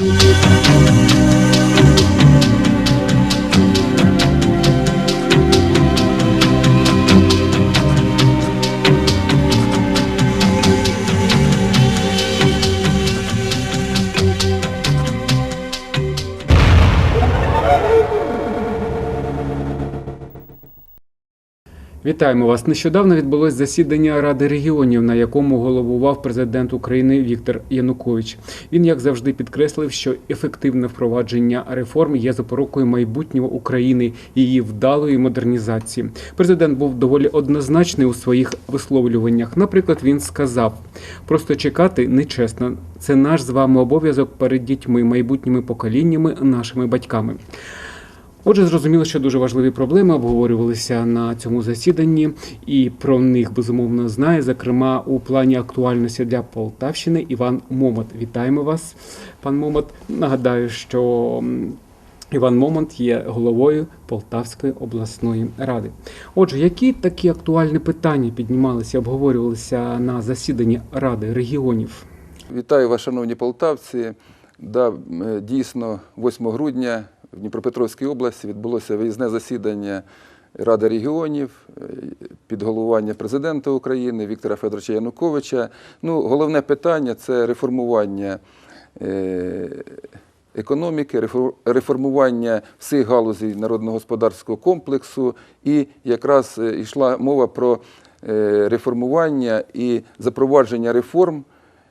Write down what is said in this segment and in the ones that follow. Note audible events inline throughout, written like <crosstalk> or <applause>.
Música Вітаємо вас. Нещодавно відбулось засідання Ради регіонів, на якому головував президент України Віктор Янукович. Він, як завжди, підкреслив, що ефективне впровадження реформ є запорукою майбутнього України і її вдалої модернізації. Президент був доволі однозначний у своїх висловлюваннях. Наприклад, він сказав: просто чекати нечесно. Це наш з вами обов'язок перед дітьми, майбутніми поколіннями, нашими батьками. Отже, зрозуміло, що дуже важливі проблеми обговорювалися на цьому засіданні, і про них безумовно знає, зокрема у плані актуальності для Полтавщини Іван Момот. Вітаємо вас, пан Момот. Нагадаю, що Іван Момот є головою Полтавської обласної ради. Отже, які такі актуальні питання піднімалися, обговорювалися на засіданні Ради регіонів? Вітаю вас, шановні полтавці. Да, дійсно, 8 грудня в Дніпропетровській області відбулося виїзне засідання Ради регіонів е, під головування президента України Віктора Федоровича Януковича. Ну, головне питання це реформування е, економіки, реформування всіх галузей народно-господарського комплексу. І якраз е, йшла мова про реформування і запровадження реформ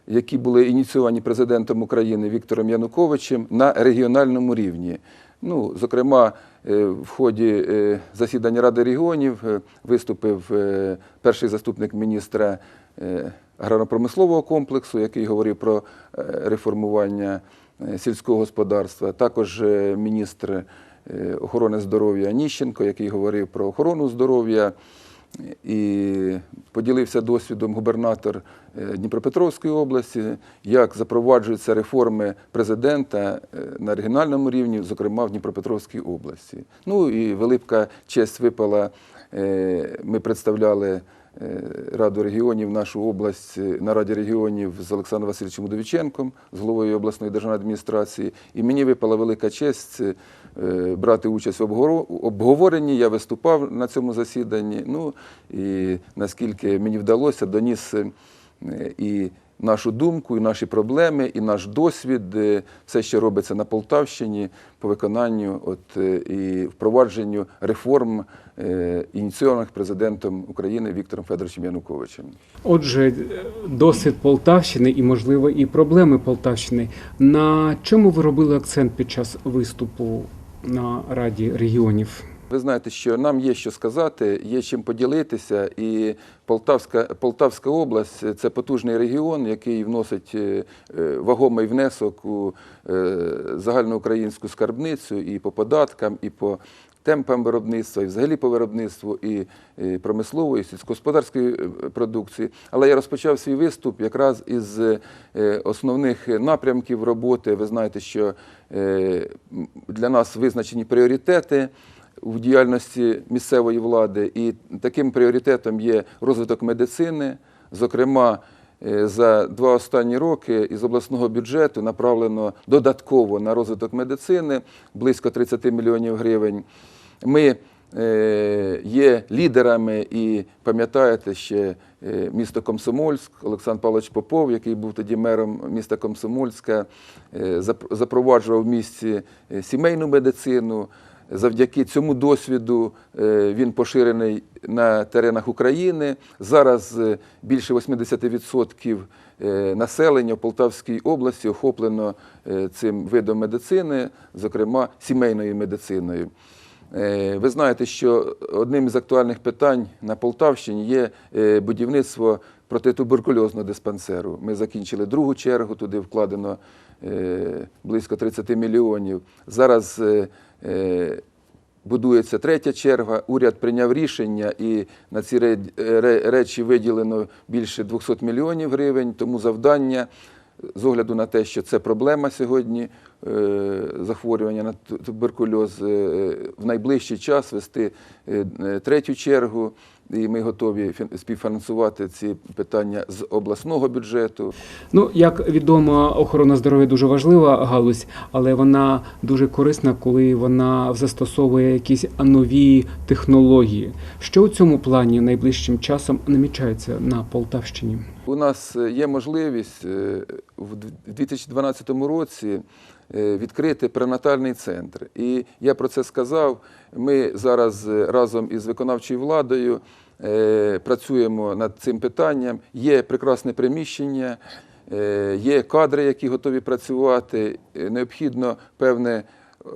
які були ініційовані президентом України Віктором Януковичем на регіональному рівні. Ну, зокрема, е, в ході е, засідання Ради регіонів е, виступив перший заступник міністра аграрно-промислового комплексу, який говорив про реформування сільського господарства. Також міністр охорони здоров'я Ніщенко, який говорив про охорону здоров'я. І поділився досвідом губернатор е, Дніпропетровської області, як запроваджуються реформи президента е, на регіональному рівні, зокрема в Дніпропетровській області. Ну і велика честь випала. е, Ми представляли Раду регіонів, нашу область на Раді регіонів з Олександром Васильовичем Удовіченком, з головою обласної державної адміністрації. І мені випала велика честь брати участь в обговоренні. Я виступав на цьому засіданні. Ну і наскільки мені вдалося, доніс е, і нашу думку, і наші проблеми, і наш досвід, е, все, що робиться на Полтавщині по виконанню от, е, і впровадженню реформ, е, ініційованих президентом України Віктором Федоровичем Януковичем. Отже, е, досвід Полтавщини і, можливо, і проблеми Полтавщини. На чому ви робили акцент під час виступу на Раді регіонів? Ви знаєте, що нам є що сказати, є чим поділитися, і Полтавська, Полтавська область це потужний регіон, який вносить е, е, вагомий внесок у е, загальноукраїнську скарбницю і по податкам, і по темпам виробництва, і взагалі по виробництву і промислової, і сільськогосподарської е, продукції. Але я розпочав свій виступ якраз із е, основних напрямків роботи. Ви знаєте, що е, для нас визначені пріоритети в діяльності місцевої влади, і таким пріоритетом є розвиток медицини. Зокрема, за два останні роки із обласного бюджету направлено додатково на розвиток медицини близько 30 мільйонів гривень. Ми е, є лідерами і пам'ятаєте ще е, місто Комсомольськ, Олександр Павлович Попов, який був тоді мером міста Комсомольська, е, запроваджував в місті е, сімейну медицину. Завдяки цьому досвіду е, він поширений на теренах України. Зараз е, більше 80% е, населення в Полтавській області охоплено цим видом медицини, зокрема сімейною медициною. Ви знаєте, що одним із актуальних питань на Полтавщині є будівництво протитуберкульозного диспансеру. Ми закінчили другу чергу, туди вкладено близько 30 мільйонів. Зараз будується третя черга. Уряд прийняв рішення і на ці ре- ре- речі виділено більше 200 мільйонів гривень. Тому завдання з огляду на те, що це проблема сьогодні, е, захворювання на туберкульоз, е, в найближчий час вести е, е, третю чергу і ми готові фін- співфінансувати ці питання з обласного бюджету. Ну, як відомо, охорона здоров'я дуже важлива галузь, але вона дуже корисна, коли вона застосовує якісь нові технології. Що у цьому плані найближчим часом намічається на Полтавщині? У нас є можливість е, в д- в 2012 році відкрити пренатальний центр. І я про це сказав. Ми зараз е, разом із виконавчою владою е, працюємо над цим питанням. Є прекрасне приміщення, е, є кадри, які готові працювати. Е, Необхідно певне е,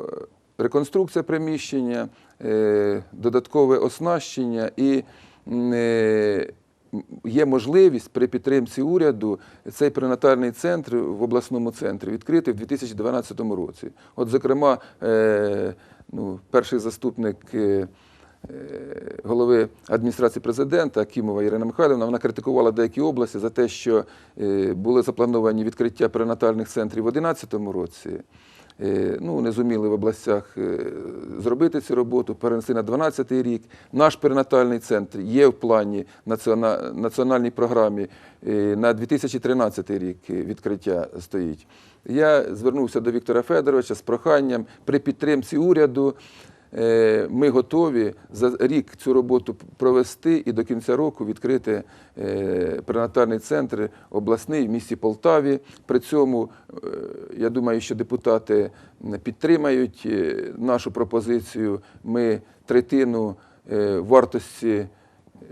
реконструкція приміщення, е, додаткове оснащення і е, є можливість при підтримці уряду цей пренатальний центр в обласному центрі відкрити в 2012 році. От, зокрема, е, ну, перший заступник. е, е, Голови адміністрації президента Кімова Ірина Михайлівна вона критикувала деякі області за те, що були заплановані відкриття пренатальних центрів в 2011 році. Е, Ну, не зуміли в областях е, зробити цю роботу, перенесли на 2012 рік. Наш перинатальний центр є в плані національній програмі е, на 2013 рік відкриття стоїть. Я звернувся до Віктора Федоровича з проханням при підтримці уряду. Е, Ми готові за рік цю роботу провести і до кінця року відкрити е, пренатальний центр обласний в місті Полтаві. При цьому е, я думаю, що депутати підтримають нашу пропозицію. Ми третину вартості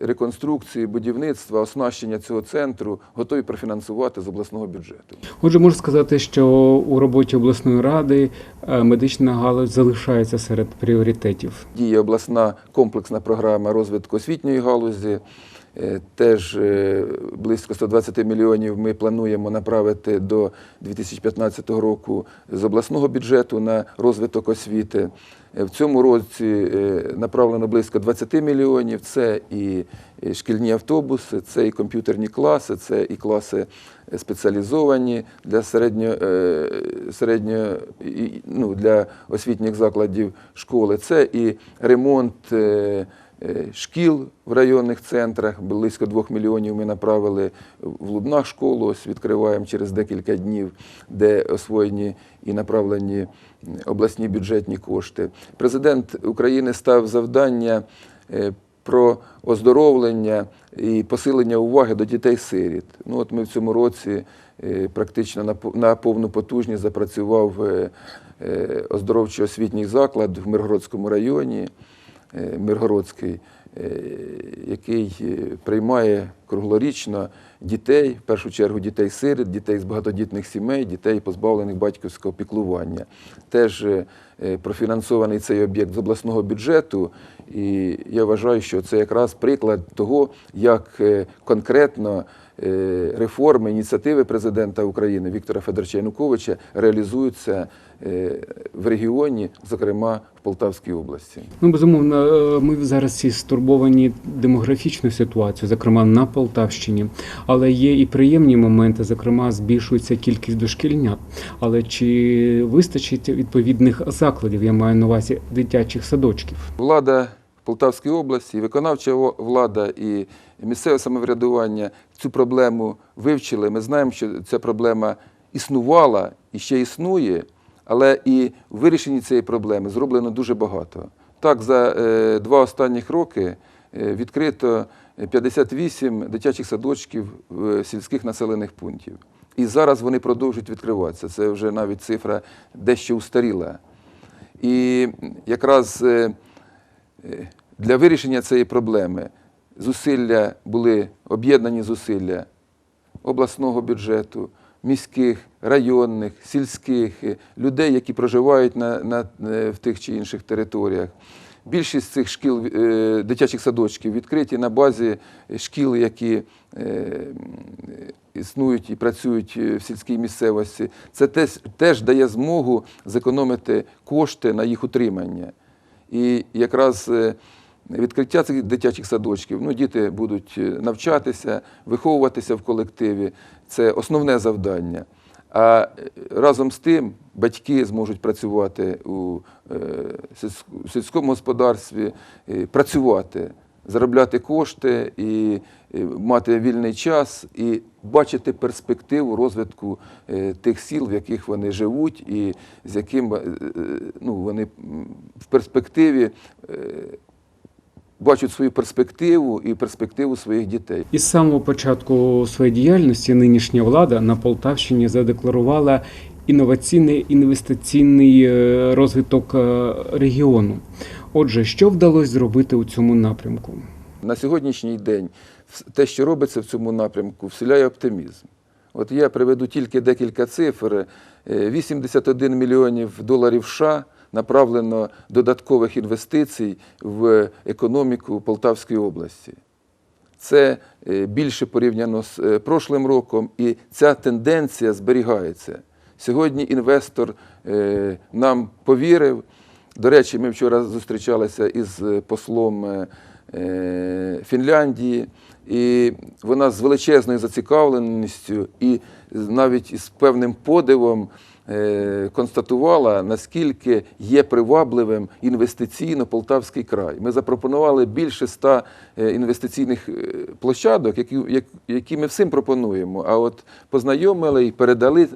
реконструкції, будівництва, оснащення цього центру готові профінансувати з обласного бюджету. Отже, можу сказати, що у роботі обласної ради е, медична галузь залишається серед пріоритетів. Діє обласна комплексна програма розвитку освітньої галузі. Е, Теж е, близько 120 мільйонів ми плануємо направити до 2015 року з обласного бюджету на розвиток освіти. Е, В цьому році направлено близько 20 мільйонів. Це і шкільні автобуси, це і комп'ютерні класи, це і класи спеціалізовані для середньо, середньо ну, для освітніх закладів школи. Це і ремонт шкіл в районних центрах. Близько 2 мільйонів ми направили в Лубнах школу. Ось відкриваємо через декілька днів, де освоєні і направлені обласні бюджетні кошти. Президент України став завдання е, про оздоровлення і посилення уваги до дітей-сиріт. Ну, от ми в цьому році е, практично на пов- повну потужність запрацював е, е, оздоровчо-освітній заклад в Миргородському районі, е, Миргородський, е, який е, приймає круглорічно дітей, в першу чергу дітей-сиріт, дітей з багатодітних сімей, дітей, позбавлених батьківського піклування. Теж е, е, профінансований цей об'єкт з обласного бюджету. І я вважаю, що це якраз приклад того, як е, конкретно е, реформи, ініціативи президента України Віктора Федоровича Януковича реалізуються е, в регіоні, зокрема в Полтавській області. Ну, безумовно, е, ми зараз всі стурбовані демографічною ситуацією, зокрема на Полтавщині. Але є і приємні моменти, зокрема, збільшується кількість дошкільнят. Але чи вистачить відповідних закладів? Я маю на увазі дитячих садочків. Влада в Полтавській області, виконавча влада і місцеве самоврядування цю проблему вивчили. Ми знаємо, що ця проблема існувала і ще існує, але і в вирішенні цієї проблеми зроблено дуже багато. Так, за е, два останніх роки е, відкрито 58 дитячих садочків сільських населених пунктів. І зараз вони продовжують відкриватися. Це вже навіть цифра дещо устаріла. І якраз е, для вирішення цієї проблеми зусилля були об'єднані зусилля обласного бюджету, міських, районних, сільських, е, людей, які проживають на, на, е, в тих чи інших територіях. Більшість цих шкіл, е, дитячих садочків відкриті на базі шкіл, які існують і працюють в сільській місцевості. Це теж, теж дає змогу зекономити кошти на їх утримання. І якраз е, відкриття цих дитячих садочків, ну, діти будуть е, навчатися, виховуватися в колективі. Це основне завдання. А е, разом з тим батьки зможуть працювати у сільському господарстві, працювати. Заробляти кошти і мати вільний час, і бачити перспективу розвитку е, тих сіл, в яких вони живуть, і з яким е, е, ну, вони в перспективі бачать свою перспективу і перспективу своїх дітей. Із самого початку своєї діяльності нинішня влада на Полтавщині задекларувала інноваційний інвестиційний розвиток регіону. Отже, що вдалося зробити у цьому напрямку? На сьогоднішній день те, що робиться в цьому напрямку, вселяє оптимізм. От я приведу тільки декілька цифр. Е, 81 мільйонів доларів США направлено додаткових інвестицій в економіку Полтавської області. Це е, більше порівняно з е, прошлим роком, і ця тенденція зберігається. Сьогодні інвестор е, нам повірив. До речі, ми вчора зустрічалися із е, послом е, е, Фінляндії, і вона з величезною зацікавленістю і навіть із певним подивом констатувала, наскільки є привабливим інвестиційно Полтавський край. Ми запропонували більше ста інвестиційних площадок, які, які ми всім пропонуємо. А от познайомили і передали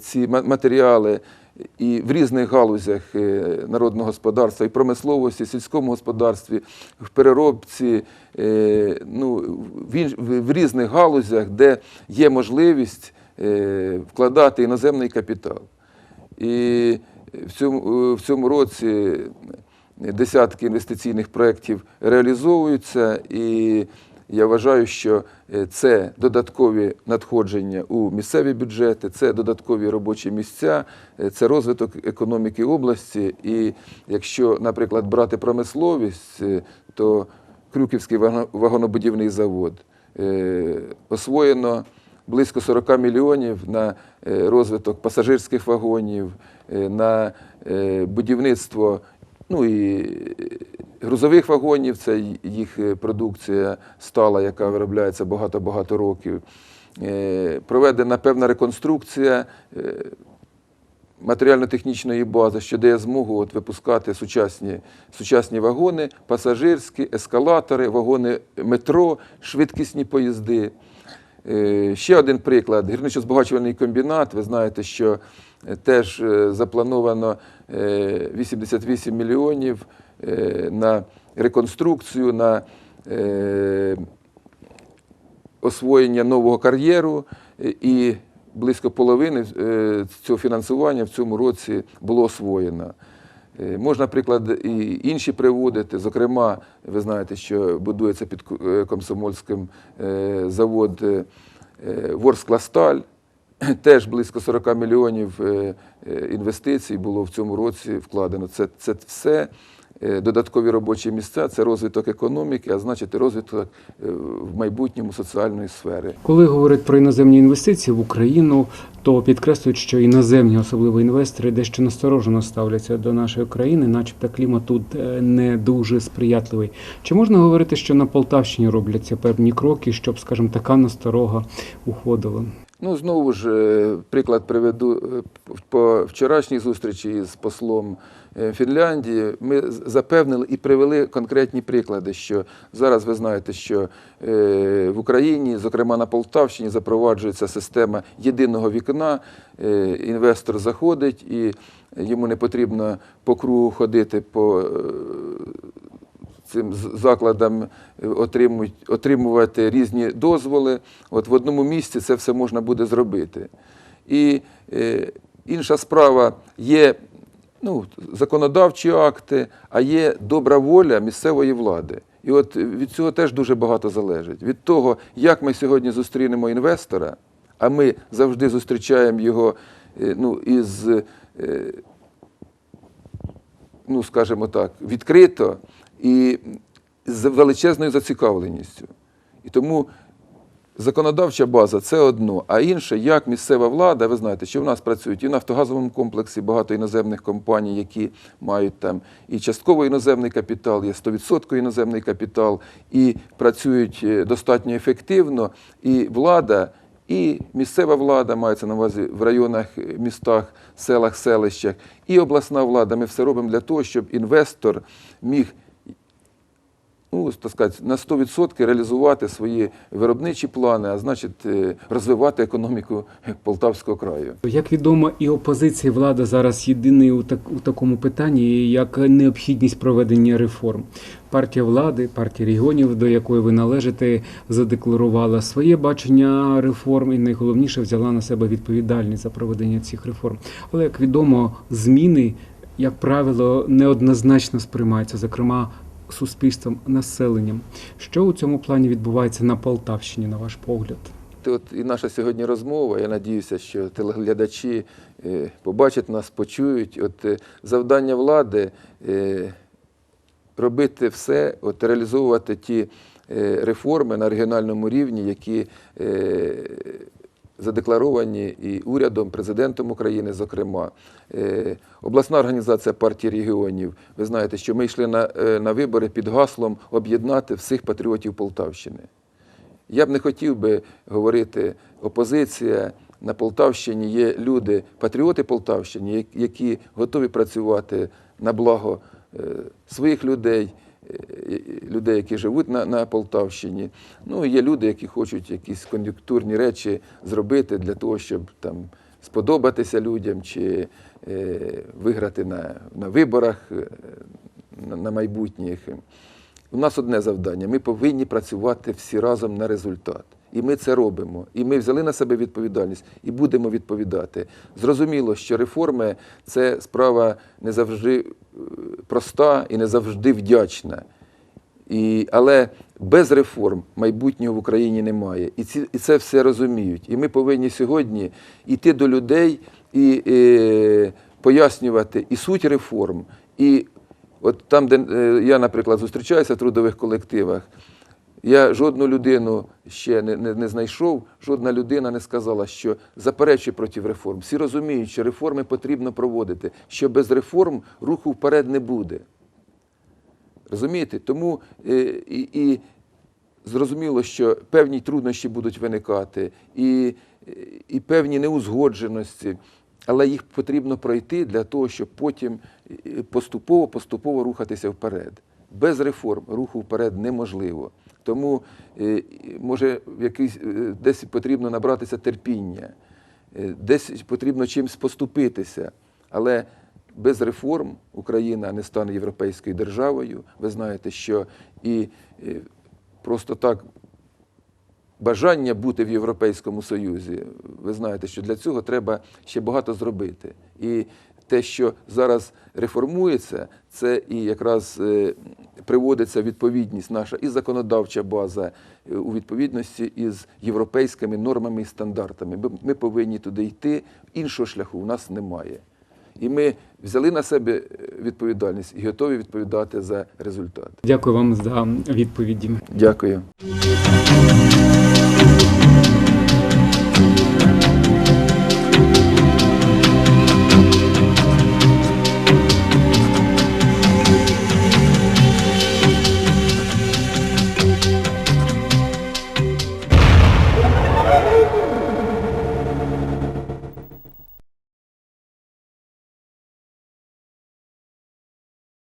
ці матеріали і в різних галузях е, народного господарства, і промисловості, і сільському господарстві, в переробці, е, ну, в, різних галузях, де є можливість е, вкладати іноземний капітал. І в цьому, в цьому році десятки інвестиційних проєктів реалізовуються, і я вважаю, що е, це додаткові надходження у місцеві бюджети, це додаткові робочі місця, е, це розвиток економіки області. І якщо, наприклад, брати промисловість, е, то Крюківський вагон- вагонобудівний завод освоєно близько 40 мільйонів на розвиток пасажирських вагонів, на будівництво ну і грузових вагонів, це їх е, продукція стала, яка виробляється багато-багато років. Е, Проведена певна реконструкція е, матеріально-технічної бази, що дає змогу от випускати сучасні, сучасні вагони, пасажирські, ескалатори, вагони метро, швидкісні поїзди. Ще один приклад. Гірничо-збагачувальний комбінат. Ви знаєте, що теж заплановано е, 88 мільйонів на реконструкцію, на е, освоєння нового кар'єру, е, і близько половини е, цього фінансування в цьому році було освоєно. Е, Можна приклад і інші приводити. Зокрема, ви знаєте, що будується під е, Комсомольським е, завод е, е, Ворскласталь. <clears throat> Теж близько 40 мільйонів е, е, інвестицій було в цьому році вкладено. Це, це все е, додаткові робочі місця, це розвиток економіки, а значить розвиток е, в майбутньому соціальної сфери. Коли говорять про іноземні інвестиції в Україну, то підкреслюють, що іноземні, особливо інвестори, дещо насторожено ставляться до нашої країни, начебто клімат тут е, не дуже сприятливий. Чи можна говорити, що на Полтавщині робляться певні кроки, щоб, скажімо, така насторога уходила? Ну, знову ж, е, приклад приведу е, по вчорашній зустрічі з послом е, Фінляндії. Ми запевнили і привели конкретні приклади, що зараз ви знаєте, що в Україні, зокрема на Полтавщині, запроваджується система єдиного вікна. Інвестор заходить і йому не потрібно по кругу ходити по цим закладам е, отримують, отримувати різні дозволи. От в одному місці це все можна буде зробити. І е, інша справа є ну, законодавчі акти, а є добра воля місцевої влади. І от від цього теж дуже багато залежить. Від того, як ми сьогодні зустрінемо інвестора, а ми завжди зустрічаємо його е, ну, із е, ну, скажімо так, відкрито і з величезною зацікавленістю. І тому законодавча база це одно, а інше, як місцева влада, ви знаєте, що в нас працюють і в нафтогазовому комплексі багато іноземних компаній, які мають там і частково іноземний капітал, є 100% іноземний капітал, і працюють е, достатньо ефективно. І влада, і місцева влада мається на увазі в районах, е, містах, селах, селищах, і обласна влада. Ми все робимо для того, щоб інвестор міг ну, так сказати, на 100% реалізувати свої виробничі плани, а значить, е, розвивати економіку Полтавського краю. Як відомо, і опозиція і влада зараз єдині у, так, у такому питанні, як необхідність проведення реформ. Партія влади, партія регіонів, до якої ви належите, задекларувала своє бачення реформ і найголовніше взяла на себе відповідальність за проведення цих реформ. Але як відомо, зміни, як правило, неоднозначно сприймаються, зокрема суспільством, населенням. Що у цьому плані відбувається на Полтавщині, на ваш погляд? От і наша сьогодні розмова. Я надіюся, що телеглядачі е, побачать нас, почують. От е, завдання влади е, робити все, от реалізовувати ті реформи на регіональному рівні, які задекларовані і урядом, президентом України, зокрема. Е, Обласна організація партії регіонів. Ви знаєте, що ми йшли на, е, на вибори під гаслом об'єднати всіх патріотів Полтавщини. Я б не хотів би говорити опозиція. На Полтавщині є люди, патріоти Полтавщини, які готові працювати на благо е, своїх людей, людей, які живуть на, на Полтавщині. Ну, є люди, які хочуть якісь кон'юнктурні речі зробити для того, щоб там сподобатися людям чи е, виграти на, на виборах е, на, на майбутніх. У нас одне завдання: ми повинні працювати всі разом на результат. І ми це робимо. І ми взяли на себе відповідальність і будемо відповідати. Зрозуміло, що реформи це справа не завжди е, проста і не завжди вдячна. І, але без реформ майбутнього в Україні немає. І, ці, і це все розуміють. І ми повинні сьогодні йти до людей і е, пояснювати і суть реформ, і от там, де е, я, наприклад, зустрічаюся в трудових колективах, я жодну людину ще не, не, не знайшов, жодна людина не сказала, що заперечує проти реформ. Всі розуміють, що реформи потрібно проводити, що без реформ руху вперед не буде. Розумієте? Тому е, і, і зрозуміло, що певні труднощі будуть виникати, і, і певні неузгодженості, але їх потрібно пройти для того, щоб потім поступово-поступово рухатися вперед. Без реформ руху вперед неможливо. Тому, е, може, якийсь, е, десь потрібно набратися терпіння, е, десь потрібно чимось поступитися. Але без реформ Україна не стане європейською державою. Ви знаєте, що і просто так бажання бути в Європейському Союзі, ви знаєте, що для цього треба ще багато зробити. І те, що зараз реформується, це і якраз е, приводиться відповідність наша і законодавча база е, у відповідності із європейськими нормами і стандартами. Ми- повинні туди йти, іншого шляху у нас немає. І ми взяли на себе е, відповідальність і готові відповідати за результат. Дякую вам за відповіді. Дякую.